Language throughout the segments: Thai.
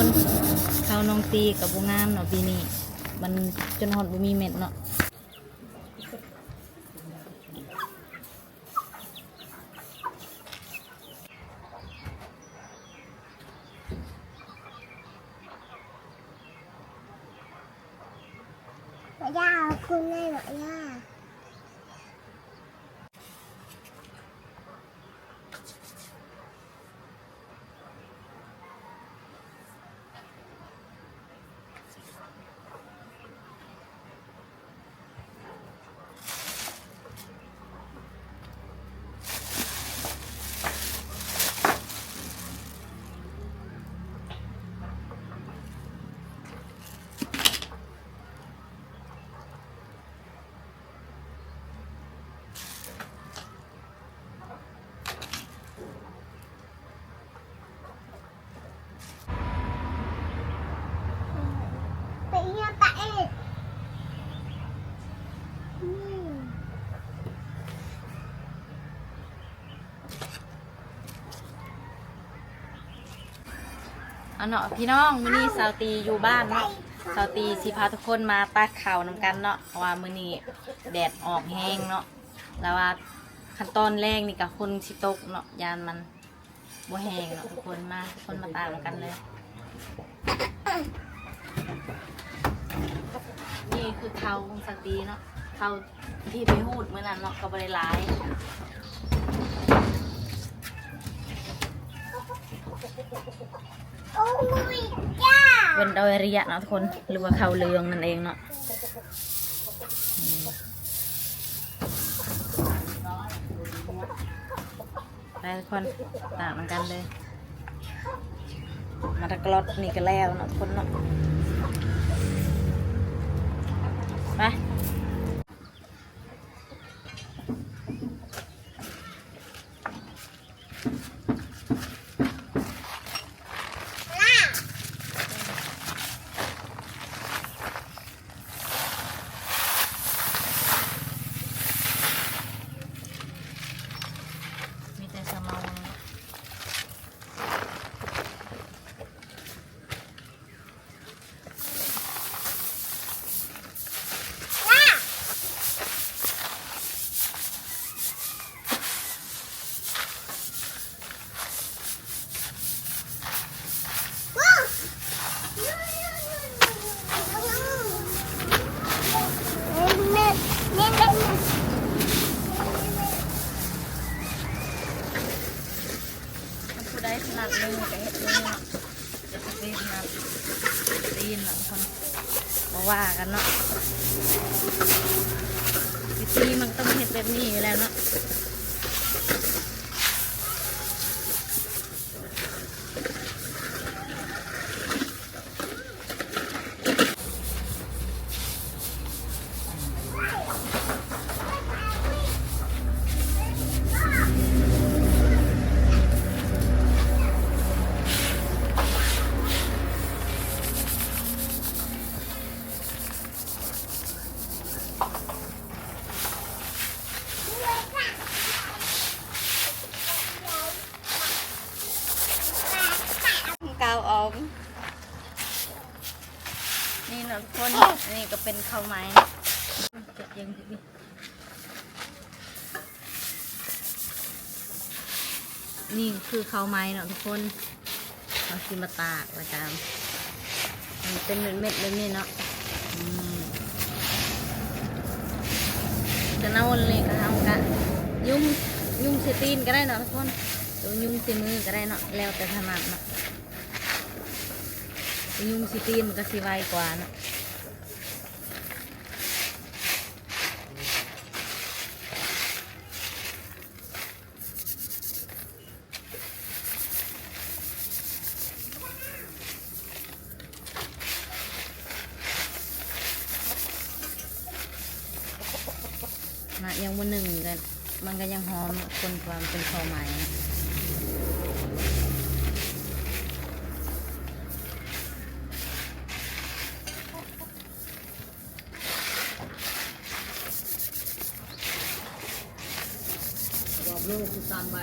คนข้าวน้องตีกับบุงามเนาะปีนี้ มันจนหอดบ่มีเม็ดเนาะ ย่าคุณแม่หรอย่า ไปเยี่ยมตาเอ็ดอืม เอาเนาะพี่น้องมื้อนี้สาวตีอยู่บ้านเนาะสาวตีสิพาทุกคนมาตัดข้าวนำกันเนาะเพราะว่ามื้อนี้แดดออกแห้งเนาะแล้วว่าขั้นตอนแรกนี่กับคนสิตกเนาะยานมันบ่แห้งเนาะทุกคนมาทุกคนมาตามกันเลย นี่คือเขาของสาวตีเนาะเขาที่ไปหูดเมื่อนั้นเนาะก็บ่ได้หลาย โอ้ยย่า เป็นดอยระยะนะทุกคนหรือว่าเขาเรืองนั่นเองเนาะไปทุกคนตามกันเลย มาตะกรอดนี่ก็แล้วเนาะทุกคนเนาะไปมีแต่สมองเนาะ ย่าว้าวแม่แม่แม่ มันผู้ได้ขนาดนึงก็เฮ็ดนึงเนาะจะไปขนาดตี นเนาะทุกคนบ่ว่ากันเนาะวิธีมันต้องเห็ดแบบนี้อยู่แล้วเนาะ นี่ะทุกคนนี่ก็เป็นข้าวไม้นะจะยังดินี่คือข้าวไม้เนาะทุกคนเราคิมาตากแล้วกันมันเป็นเม็ดๆแบบนี้เนาะจะน่าเลยก็ทำกันยุ่งยุ่งเซตีนก็ได้เนาะทุกคนหรือยุ่งเซมือก็ได้เนาะแล้วแต่ถนัดเนาะ ยุงสิตีนมันก็สิไวกว่านะนะยังวันหนึ่งกันมันก็ยังหอมคนความเป็นข้าวใหม่นะ ลูกตามไป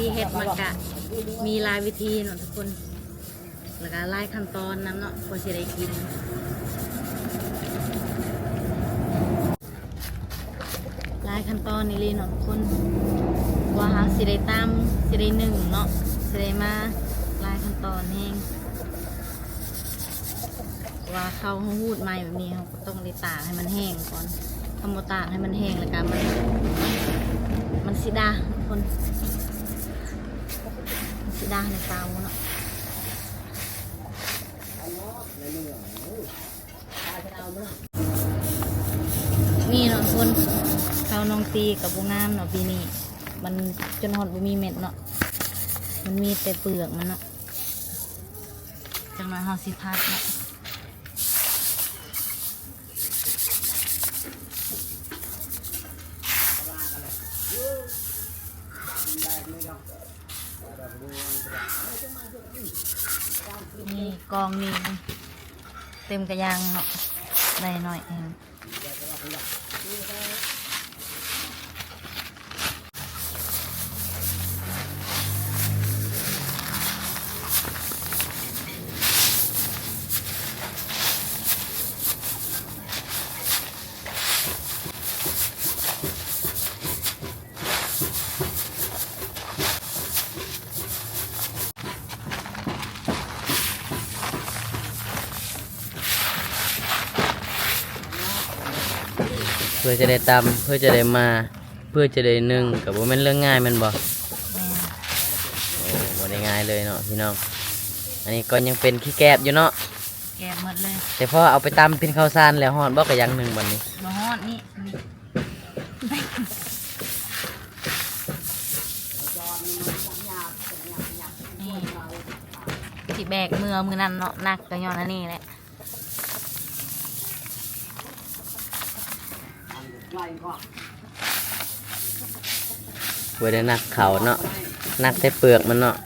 ธีเฮ็ดมันกะ มีห ลายวิธีเนาะทุกคน แล้วก็หลายขั้นตอนนั้นเนาะกว่าสิได้กินหลายขั้นตอนนี่เลยเนาะทุกคนว่าหาสิได้ตามสิได้หนึ่งเนาะสิได้มาหลายขั้นตอนแห้งว่าเขาเขาหูดใหม่แบบนี้เขาก็ต้องได้ตากให้มันแห้งก่อนทำโมตากให้มันแห้งแล้วก็มันมันสิดาทุกคน ดาในเตาเนาะนี่เนาะคนข้าวน้องตีกับบุงามเนาะปีนี้มันจนหอดบุมีเม็ดเนาะมันมีแต่เปลือกมันเนาะจังหน่อยเฮาสิพัดเนาะ นี่กองนี่เต็มกระยังเนาะได้หน่อยเอง พื่อจะได้ตำเพื่อจะได้มา เพื่อจะได้นึ่งกับว่ามันเรื่องง่ายแมันบ่แม่โอ้บ่ได้ง่ายเลยเนาะพี่น้อง อันนี้ก็ยังเป็นขี้แกบอยู่เนาะ แกะหมดเลยแต่พอเอาไปตำเป็นข้าวสารแล้วฮอดบ่ก็อยังหนึ่งบัดนี้บะฮอดนี่นี่นี่สิแบกมือมือนั่นเนาะหนักก็ย้อนอันนี่แหละ เพื่อได้นักเขาเนาะนักแต่เปลือกมันเนาะ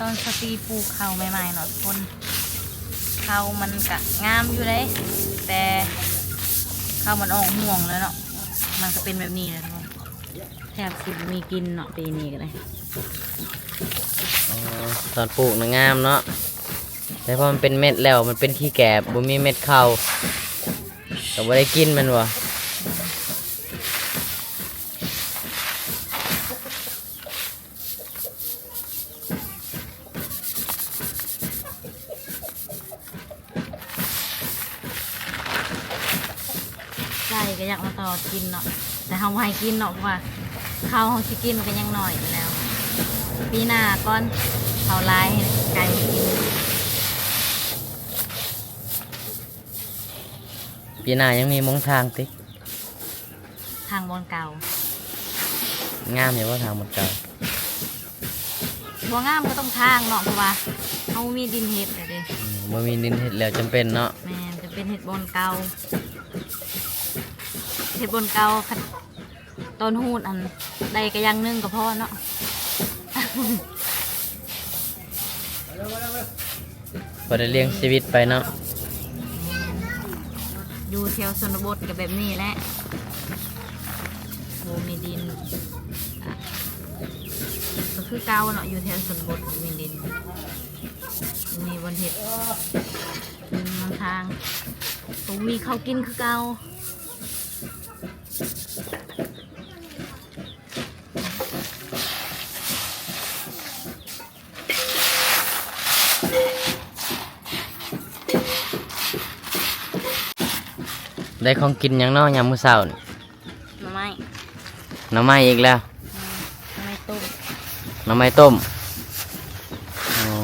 ตอนสตีปลูกเขาใหม่ๆเนาะทุกคน เขามันกะงามอยู่เลยแต่เขามันออกห่วงแล้วเนาะมันก็เป็นแบบนี้เลยทุกคนแทบสิมีกินเนาะปีนี้ก็เลยอ๋อตอนปลูกนะงามเนาะแต่พอมันเป็นเม็ดแล้วมันเป็นขี้แกบบ่มีเม็ดเข้าก็บ่ได้กินมันวะ ไก่ก็อยากมาต่อกินเนาะแต่เขาไม่ให้กินเนาะเพราะว่าเขาเขาสิกินก็ยังหน่อยอยู่แล้ว ปีหน้าก่อนเขาลายให้ไก่กินปีหน้ายังมีมงทางติทางบนเก่างามอยู่ว่าทางหมดเก่าบัวงามก็ต้องทางเนาะเพราะว่าเขามีดินเห็ดเลยเด้อืมบ่มีดินเฮ็ดแล้วจำเป็นเนาะแม่นจะเป็นเห็ดบนเก่า เห็ดบนเก่าคันต้นหูดอันใดก็อยังนึ่งกับพ่อเนาะพอได้เลี้ยงชีวิตไปเนาะอยู่แถวชนบทกับแบบนี้แหละโบมีดินอะก็คือเก่าเนาะอยู่แถวชนบทบ่มีดินมีบนเห็ดดินบนทางตรงมีเขาวกินคือเก่า ได้ของกินหยังเนาะยามมื้อเช้านี่หน่อไม้หน่อไม้อีกแล้วหน่อไม้ต้มหน่อไม้ต้มอ๋อ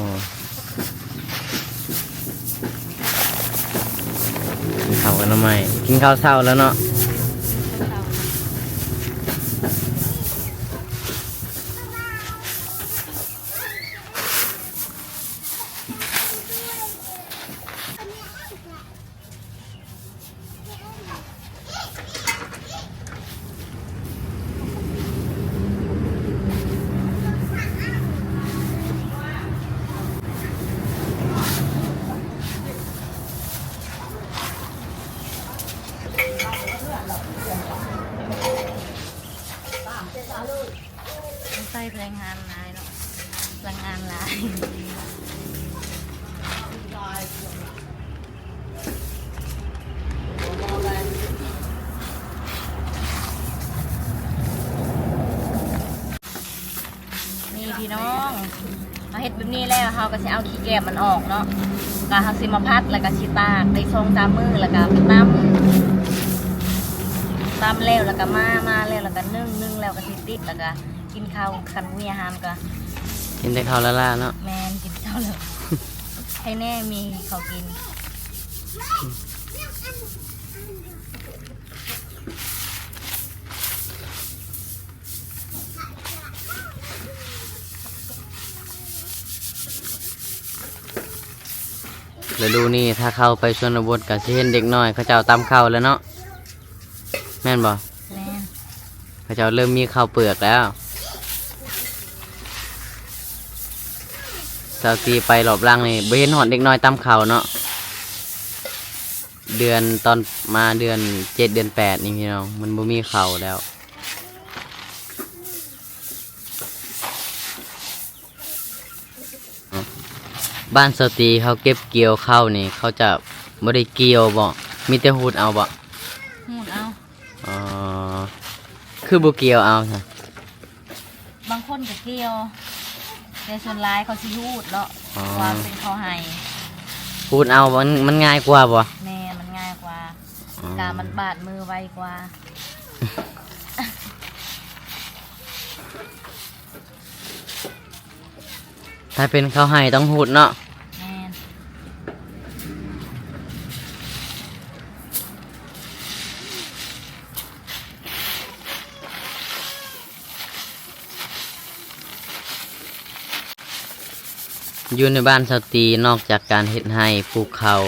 กินข้าวกับหน่อไม้กินข้าวเช้าแล้วเนาะ พี่น้องมาเฮ็ดแบบนี้แล้วเฮาก็สิเอาขี้แกบมันออกเนาะก็เฮาสิมาพัดแล้วก็สิตากได้ทรงตามมือแล้วก็ไปตำตำแล้วแล้วก็มามาแล้วแล้วก็นึ่งนึ่งแล้วก็สิติดแล้วก็กินข้าวคันมีอาหารก็กินได้ข้าวละล่าเนาะแมนกินข้าวเลยให้แน่มีเขาวกิน ฤดูนี้ถ้าเข้าไปชนบทก็สิเห็นเด็กน้อย เขาเจ้าตำข้าวแล้วเนาะแม่นบ่แมนเขาเจ้าเริ่มมีข้าวเปลือกแล้วสาวตีไปหลอบล่างนี่บ่เห็นหอดเด็กน้อยตำข้าวเนาะเดือนตอนมาเดือนเจ็ดเดือนแปดนี่พี่น้องมันบ่มีข้าวแล้ว บ้านสตรีเขาเก็บเกี่ยวข้าวนี่เขาจะไม่ได้เกี่ยวบ่มีแต่หูดเอาบ่หูดเอาอ๋อคือบ่เกี่ยวเอาค่ะบางคนก็เกี่ยวแต่ส่วนร้ายเขาสิหูดเนาะอ๋อว่าเป็นเขาให้หูดเอามันมันง่ายกว่าบ่แม่มันง่ายกว่าอ๋อการมันบาดมือไวกว่าถ้าเป็นข้าวให้ต้องหูดเนาะ แม่น อยู่ในบ้านสตรีนอกจากการเฮ็ดให้ปลูกข้าว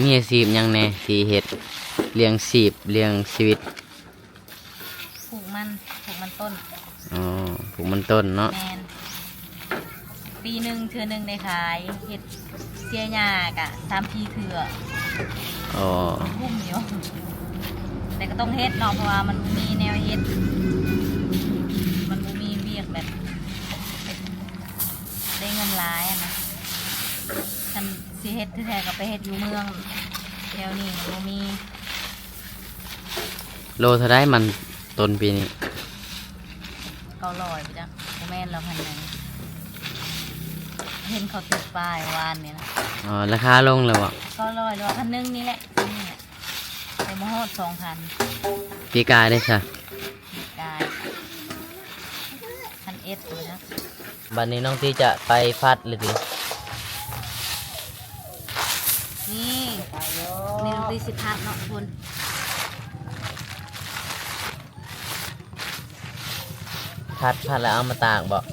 มีอาชีพหยังแหน่ที่เฮ็ดเลี้ยงชีพเลี้ยงชีวิตปลูกมันปลูกมันต้นอ๋อปลูกมันต้นเนาะแมนปีหนึ่งเทือหนึ่งได้ขายเห็ดเสียหยากะสามพีเถื่ออ๋อคุ้มอยู่แต่ก็ต้องเฮ็ดเนาะเพราะว่ามันมีแนวเฮ็ดมันบ่มีเวียกแบบได้เงินหลายอะนะ ทำสิเฮ็ดแท้ๆก็ไปเฮ็ดอยู่เมืองแถวนี้มันบ่มีโลเท่าได้มันต้นปีนี้เก้าร้อยไปจ้ะบ่แม่นแล้วพันหนึ่งเห็นเขาติดป้ายวานเนี่ยนะอ๋อราคาลงแล้วบ่ก็ร้อยหรือว่าพันหนึ่งนี่แหละนี่แหละแต่มาฮอดสองพันปีกายได้ซะกายพันเอ็ดเลยนะ บัดนี้น้องตีจะไปฟัดเลยดิ นี่ นี่ดนตรีสิบพักเนาะทุกคนพัดพัดแล้วเอามาตากบ่แม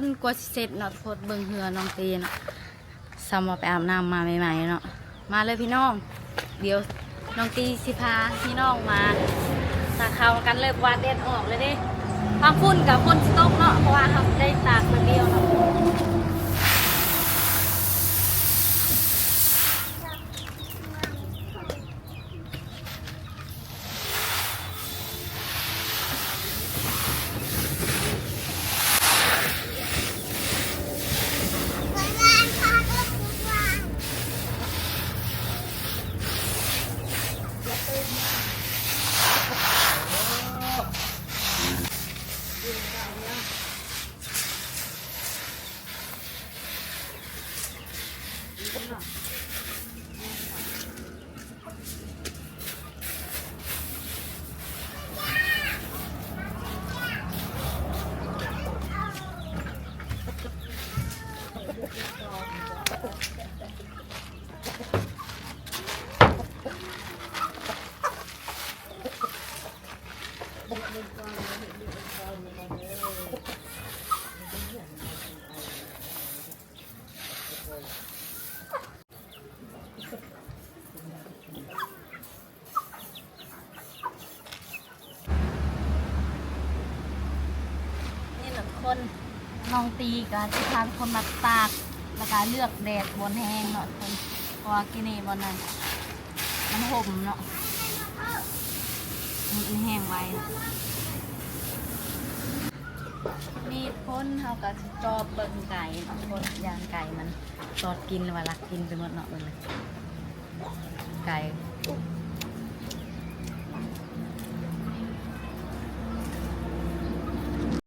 คนกลัวสิเสร็จเนาะทุกคนเบิ่งเหือน้องตีเนาะซ้ำว่าไปอาบน้ำมาใหม่ๆเนาะมาเลยพี่น้อง เดี๋ยวน้องตีสิพาพี่น้องมาตาเข้ากันเลยว่าเด็ดออกเลยเด้ความฝุ่นกับฝนสตกเนาะเพราะว่าเขาได้ตากคนเดียวเนาะ นี่ คนน้องตีกับที่ทางคนมาตากแล้วก็เลือกแดดบนแห้งเนาะคนเพราะว่ากินนี่บนนั้นมันห่มเนาะมันแห้งไว้มีพ้นเขากับจอบเบิ่งไก่เนาะคนยางไก่มันตอดกินหรือว่าลักกินไปหมดเนาะเลยไก่